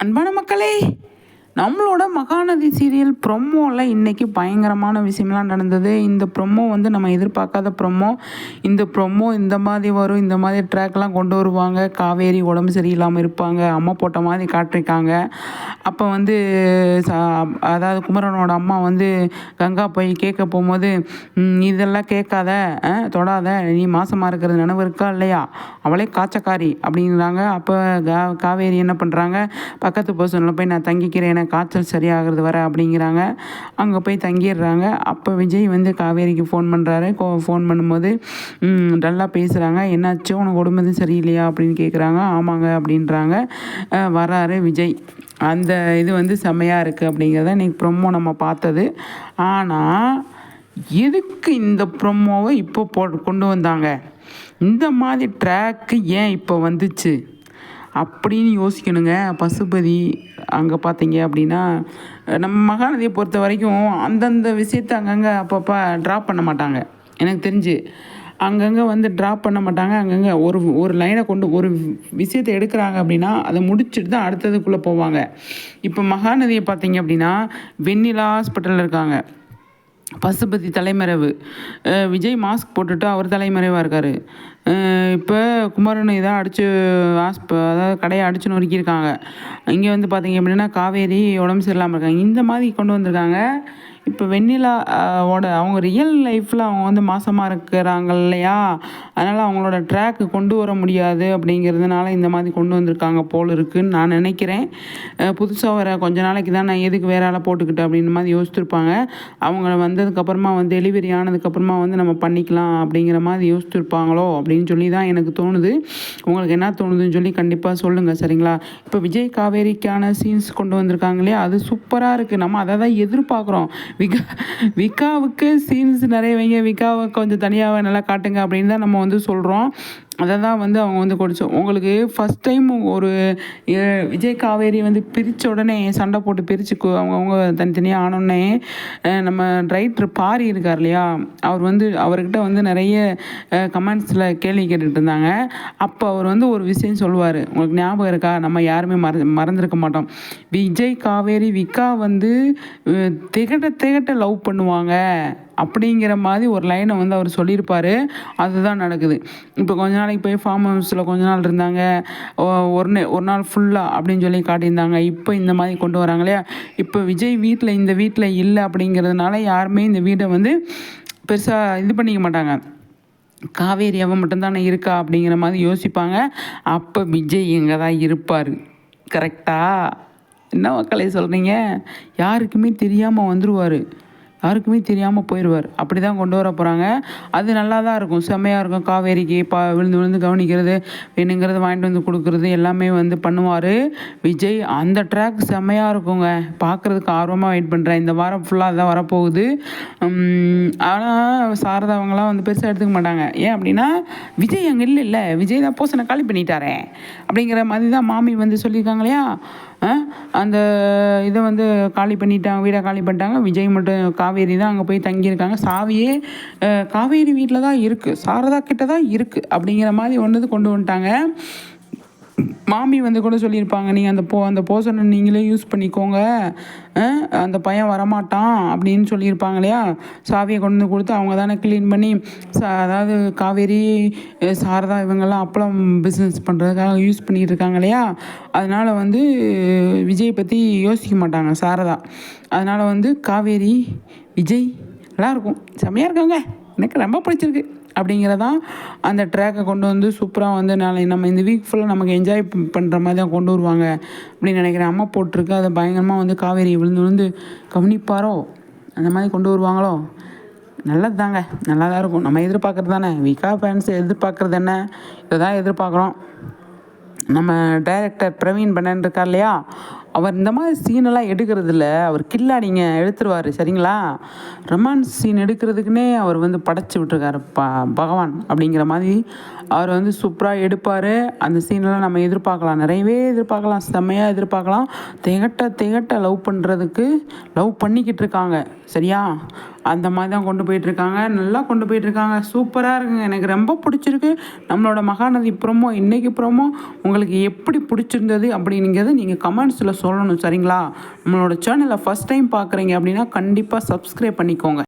அன்பான மக்களே நம்மளோட மகாநதி சீரியல் ப்ரொமோவில் இன்றைக்கி பயங்கரமான விஷயம்லாம் நடந்தது. இந்த ப்ரொமோ வந்து நம்ம எதிர்பார்க்காத ப்ரொமோ. இந்த ப்ரொமோ இந்த மாதிரி வரும் இந்த மாதிரி ட்ராக்லாம் கொண்டு வருவாங்க. காவேரி உடம்பு சரியில்லாமல் இருப்பாங்க அம்மா போட்ட மாதிரி காட்டிருக்காங்க. அப்போ வந்து ச- அதாவது குமரனோட அம்மா வந்து கங்கா போய் கேட்க போகும்போது இதெல்லாம் கேட்காத ஆ, தொடாத நீ மாசமாக இருக்கிறது நினைவு இருக்கா இல்லையா? அவளே காய்ச்சக்காரி அப்படிங்கிறாங்க அப்போ கா காவேரி என்ன பண்ணுறாங்க பக்கத்து பர்சனில் போய் நான் தங்கிக்கிறேன் எனக்கு காய்ச்சல் சரியாகிறது வர அப்படிங்கிறாங்க. அங்கே போய் தங்கிடுறாங்க. அப்போ விஜய் வந்து காவேரிக்கு ஃபோன் பண்ணுறாரு ஃபோன் பண்ணும்போது நல்லா பேசுகிறாங்க என்னாச்சு? உனக்கு உடம்பு சரியில்லையா? அப்படின்னு கேட்குறாங்க ஆமாங்க அப்படின்றாங்க. வராரு விஜய். அந்த இது வந்து செம்மையாக இருக்குது அப்படிங்கிறத இன்றைக்கி ப்ரொமோ நம்ம பார்த்தது. ஆனால் எதுக்கு இந்த ப்ரொமோவை இப்போ போ கொண்டு வந்தாங்க? இந்த மாதிரி ட்ராக்கு ஏன் இப்போ வந்துச்சு? அப்படின்னு யோசிக்கணுங்க. பசுபதி அங்கே பார்த்தீங்க அப்படின்னா நம்ம மகாநதியை பொறுத்த வரைக்கும் அந்தந்த விஷயத்தை அங்கங்கே அப்பப்போ ட்ராப் பண்ண மாட்டாங்க. எனக்கு தெரிஞ்சு. அங்கங்கே வந்து ட்ராப் பண்ண மாட்டாங்க. அங்கங்கே ஒரு ஒரு லைனை கொண்டு ஒரு விஷயத்தை எடுக்கிறாங்க அப்படின்னா அதை முடிச்சுட்டு தான் அடுத்ததுக்குள்ளே போவாங்க. இப்போ மகாநதியை பார்த்தீங்க அப்படின்னா வெண்ணிலா ஹாஸ்பிட்டலில் இருக்காங்க. பசுபதி தலைமறைவு. விஜய் மாஸ்க் போட்டுட்டு அவர் தலைமறைவாக இருக்கார். இப்போ குமரன் இதாக அடித்து ஆஸ்ப அதாவது கடையை அடித்து நொறுக்கியிருக்காங்க. இங்கே வந்து பார்த்தீங்க அப்படின்னா காவேரி உடம்பு சரியில்லாமல் இருக்காங்க. இந்த மாதிரி கொண்டு வந்திருக்காங்க. இப்போ வெண்ணிலா ஓட அவங்க ரியல் லைஃப்பில் அவங்க வந்து மாசமாக இருக்கிறாங்க இல்லையா? அதனால் அவங்களோட ட்ராக்கு கொண்டு வர முடியாது அப்படிங்கிறதுனால இந்த மாதிரி கொண்டு வந்திருக்காங்க போல் இருக்குன்னு நான் நினைக்கிறேன். புதுசாக வர கொஞ்ச நாளைக்கு தான் நான் எதுக்கு வேற ஆளை போட்டுக்கிட்டு அப்படின்ற மாதிரி யோசிச்சிருப்பாங்க. அவங்க வந்ததுக்கப்புறமா வந்து டெலிவரி ஆனதுக்கப்புறமா வந்து நம்ம பண்ணிக்கலாம் அப்படிங்கிற மாதிரி யோசிச்சிருப்பாங்களோ அப்படின்னு சொல்லி தான் எனக்கு தோணுது. உங்களுக்கு என்ன தோணுதுன்னு சொல்லி கண்டிப்பாக சொல்லுங்கள் சரிங்களா? இப்போ விஜய் காவேரிக்கான சீன்ஸ் கொண்டு வந்திருக்காங்க இல்லையா? அது சூப்பராக இருக்குது நம்ம அதை தான் எதிர்பார்க்குறோம். விகா விகாவுக்கு சீன்ஸ் நிறைய வைங்க. விகாவை கொஞ்சம் தனியாக நல்லா காட்டுங்க அப்படின்னு தான் நம்ம வந்து சொல்கிறோம் அதை தான் வந்து அவங்க வந்து கொடுத்தோம் உங்களுக்கு ஃபஸ்ட் டைம் ஒரு விஜய் காவேரி வந்து பிரித்த உடனே சண்டை போட்டு பிரித்து அவங்கவுங்க தனித்தனியாக ஆனோடனே நம்ம ரைட்ரு பாரி இருக்கார் இல்லையா? அவர் வந்து அவர்கிட்ட வந்து நிறைய கமெண்ட்ஸில் கேள்வி கேட்டுட்டு இருந்தாங்க. அப்போ அவர் வந்து ஒரு விஷயம் சொல்லுவார். உங்களுக்கு ஞாபகம் இருக்கா? நம்ம யாருமே மற மறந்துருக்க மாட்டோம். விஜய் காவேரி விக்கா வந்து திகட்ட திகட்ட லவ் பண்ணுவாங்க. அப்படிங்கிற மாதிரி ஒரு லைனை வந்து அவர் சொல்லியிருப்பார். அதுதான் நடக்குது. இப்போ கொஞ்ச நாளைக்கு போய் ஃபார்ம் ஹவுஸில் கொஞ்ச நாள் இருந்தாங்க. ஒரு ஒரு நாள் ஃபுல்லாக அப்படின்னு சொல்லி காட்டியிருந்தாங்க. இப்போ இந்த மாதிரி கொண்டு வராங்க இல்லையா? இப்போ விஜய் வீட்டில் இந்த வீட்டில் இல்லை அப்படிங்கிறதுனால யாருமே இந்த வீட்டை வந்து பெருசாக இது பண்ணிக்க மாட்டாங்க. காவேரி அவன் மட்டும்தானே இருக்கா அப்படிங்கிற மாதிரி யோசிப்பாங்க. அப்போ விஜய் இங்கே தான் இருப்பார் கரெக்டாக என்ன மக்களை சொல்கிறீங்க யாருக்குமே தெரியாமல் வந்துடுவார் யாருக்குமே தெரியாமல் போயிடுவார் அப்படி தான் கொண்டு வர போகிறாங்க அது நல்லா தான் இருக்கும். செம்மையாக இருக்கும். காவேரிக்கு பா விழுந்து விழுந்து கவனிக்கிறது வேணுங்கிறது வாங்கிட்டு வந்து கொடுக்குறது எல்லாமே வந்து பண்ணுவார். விஜய் அந்த ட்ராக் செம்மையாக இருக்குங்க. பார்க்குறதுக்கு ஆர்வமாக வெயிட் பண்ணுறேன் இந்த வாரம் ஃபுல்லாக அதான் வரப்போகுது. ஆனால் சாரதா அவங்களாம் வந்து பெருசாக எடுத்துக்க மாட்டாங்க. ஏன் அப்படின்னா விஜய் அங்கே இல்லை இல்லை. விஜய் தான் போசனை காலி பண்ணிட்டாரே. அப்படிங்கிற மாதிரி தான் மாமி வந்து சொல்லியிருக்காங்க இல்லையா? அந்த இதை வந்து காலி பண்ணிட்டாங்க வீடை காலி பண்ணிட்டாங்க. விஜய் மட்டும் காவேரி தான் அங்கே போய் தங்கியிருக்காங்க. சாவியே காவேரி வீட்டில் தான் இருக்குது சாரதா கிட்ட தான் இருக்குது அப்படிங்கிற மாதிரி ஒன்று கொண்டு வந்துட்டாங்க. மாமி வந்து கூட சொல்லியிருப்பாங்க நீங்கள் அந்த போ அந்த போசனை நீங்களே யூஸ் பண்ணிக்கோங்க. அந்த பையன் வரமாட்டான் அப்படின்னு சொல்லியிருப்பாங்க இல்லையா? சாவியை கொண்டு வந்து கொடுத்து அவங்க தானே க்ளீன் பண்ணி சா அதாவது காவேரி சாரதா இவங்கெல்லாம் அப்பளம் பிஸ்னஸ் பண்ணுறதுக்காக யூஸ் பண்ணிகிட்டு இருக்காங்க இல்லையா? அதனால் வந்து விஜய் பற்றி யோசிக்க மாட்டாங்க சாரதா. அதனால் வந்து காவேரி விஜய் நல்லா இருக்கும் செம்மையாக இருக்காங்க. எனக்கு ரொம்ப பிடிச்சிருக்கு. அப்படிங்கிறதான் அந்த ட்ராக்கை கொண்டு வந்து சூப்பராக வந்து நாளை நம்ம இந்த வீக் ஃபுல்லாக நமக்கு என்ஜாய் பண்ணுற மாதிரி தான் கொண்டு வருவாங்க. அப்படின்னு நினைக்கிறேன். அம்மா போட்டிருக்கு. அதை பயங்கரமாக வந்து காவேரி விழுந்து விழுந்து கவனிப்பாரோ? அந்த மாதிரி கொண்டு வருவாங்களோ? நல்லது தாங்க நல்லா தான் இருக்கும். நம்ம எதிர்பார்க்குறது தானே. விகா ஃபேன்ஸ் எதிர்பார்க்குறது என்ன? இதை தான் எதிர்பார்க்குறோம். நம்ம டைரக்டர் பிரவீன் பண்ணன் இருக்கார் இல்லையா? அவர் இந்த மாதிரி சீனெல்லாம் எடுக்கிறது அவர் கில்லாடிங்க எடுத்துருவார் சரிங்களா? ரொமான்ஸ் சீன் எடுக்கிறதுக்குன்னே அவர் வந்து படைச்சி விட்டுருக்காரு ப பகவான் அப்படிங்கிற மாதிரி அவர் வந்து சூப்பராக எடுப்பார். அந்த சீனெல்லாம் நம்ம எதிர்பார்க்கலாம். நிறையவே எதிர்பார்க்கலாம். செம்மையாக எதிர்பார்க்கலாம். திகட்ட திகட்ட லவ் பண்ணுறதுக்கு லவ் பண்ணிக்கிட்டு இருக்காங்க. சரியா? அந்த மாதிரி தான் கொண்டு போயிட்டுருக்காங்க. நல்லா கொண்டு போயிட்டுருக்காங்க. சூப்பராக இருக்குங்க. எனக்கு ரொம்ப பிடிச்சிருக்கு. நம்மளோட மகாநதி ப்ரோமோ இன்றைக்கி ப்ரோமோ உங்களுக்கு எப்படி பிடிச்சிருந்தது அப்படிங்கிறது நீங்கள் கமெண்ட்ஸில் சொல்லணும் சரிங்களா? நம்மளோட சேனலை ஃபஸ்ட் டைம் பார்க்குறீங்க அப்படின்னா கண்டிப்பாக சப்ஸ்கிரைப் பண்ணிக்கோங்க.